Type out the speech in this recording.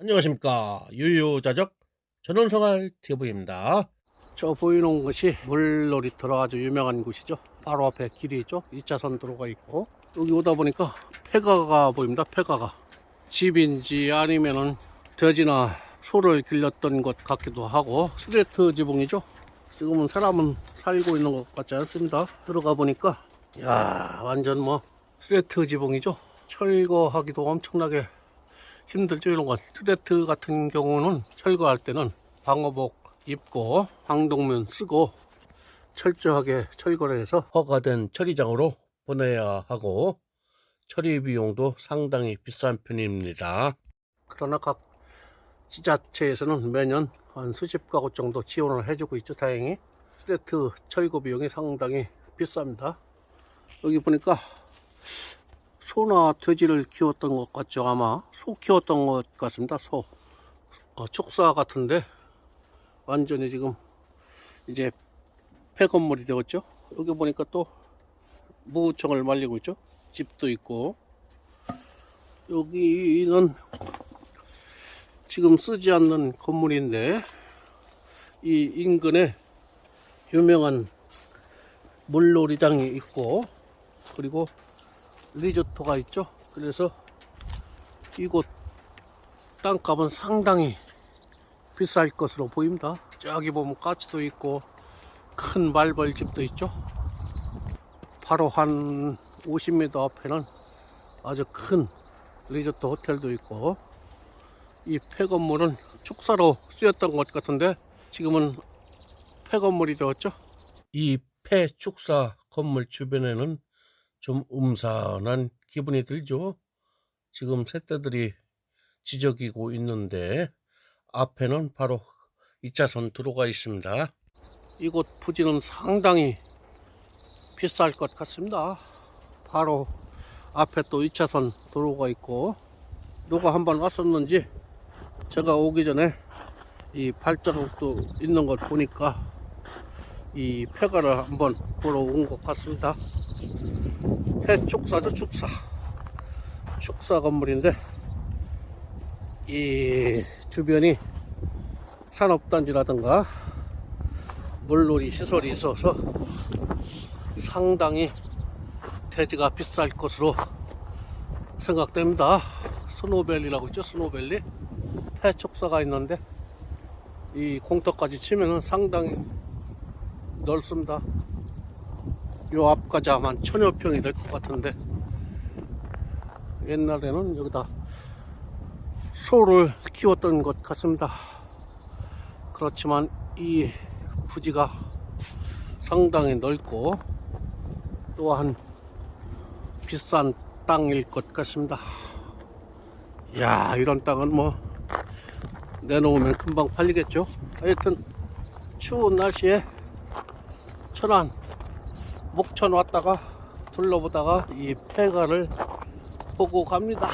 안녕하십니까. 유유자적 전원생활 TV입니다. 저 보이는 곳이 물놀이터로 아주 유명한 곳이죠. 바로 앞에 길이 있죠. 2차선 도로가 있고 여기 오다 보니까 폐가가 보입니다. 폐가가. 집인지 아니면은 돼지나 소를 길렀던 것 같기도 하고 스레트 지붕이죠. 지금은 사람은 살고 있는 것 같지 않습니다. 들어가 보니까 야 완전 뭐 스레트 지붕이죠. 철거하기도 엄청나게 힘들죠. 이런 건 스레트 같은 경우는 철거할 때는 방어복 입고 방독면 쓰고 철저하게 철거를 해서 허가된 처리장으로 보내야 하고 처리 비용도 상당히 비싼 편입니다. 그러나 각 지자체에서는 매년 한 수십 가구 정도 지원을 해주고 있죠. 다행히 스레트 철거 비용이 상당히 비쌉니다. 여기 보니까 소나 돼지를 키웠던 것 같죠 아마. 소 키웠던 것 같습니다 소. 어, 축사 같은데 완전히 지금 이제 폐건물이 되었죠. 여기 보니까 또 무청을 말리고 있죠. 집도 있고. 여기는 지금 쓰지 않는 건물인데 이 인근에 유명한 물놀이장이 있고 그리고 리조트가 있죠. 그래서 이곳 땅값은 상당히 비쌀 것으로 보입니다. 저기 보면 까치도 있고 큰 말벌집도 있죠. 바로 한 50m 앞에는 아주 큰 리조트 호텔도 있고 이 폐건물은 축사로 쓰였던 것 같은데 지금은 폐건물이 되었죠. 이 폐축사 건물 주변에는 좀 음산한 기분이 들죠. 지금 새떼들이 지저귀고 있는데 앞에는 바로 2차선 도로가 있습니다. 이곳 부지는 상당히 비쌀 것 같습니다. 바로 앞에 또 2차선 도로가 있고 누가 한번 왔었는지 제가 오기 전에 이 발자국도 있는 걸 보니까 이 폐가를 한번 보러 온 것 같습니다. 폐축사죠 축사. 축사 건물인데 이 주변이 산업단지라든가 물놀이 시설이 있어서 상당히 대지가 비쌀 것으로 생각됩니다. 스노벨리라고 있죠 스노벨리. 폐축사가 있는데 이 공터까지 치면은 상당히 넓습니다 요 앞까지 아마 천여 평이 될 것 같은데 옛날에는 여기다 소를 키웠던 것 같습니다. 그렇지만 이 부지가 상당히 넓고 또한 비싼 땅일 것 같습니다. 야 이런 땅은 뭐 내놓으면 금방 팔리겠죠. 하여튼 추운 날씨에 천안 목천 왔다가 둘러보다가 이 폐가를 보고 갑니다.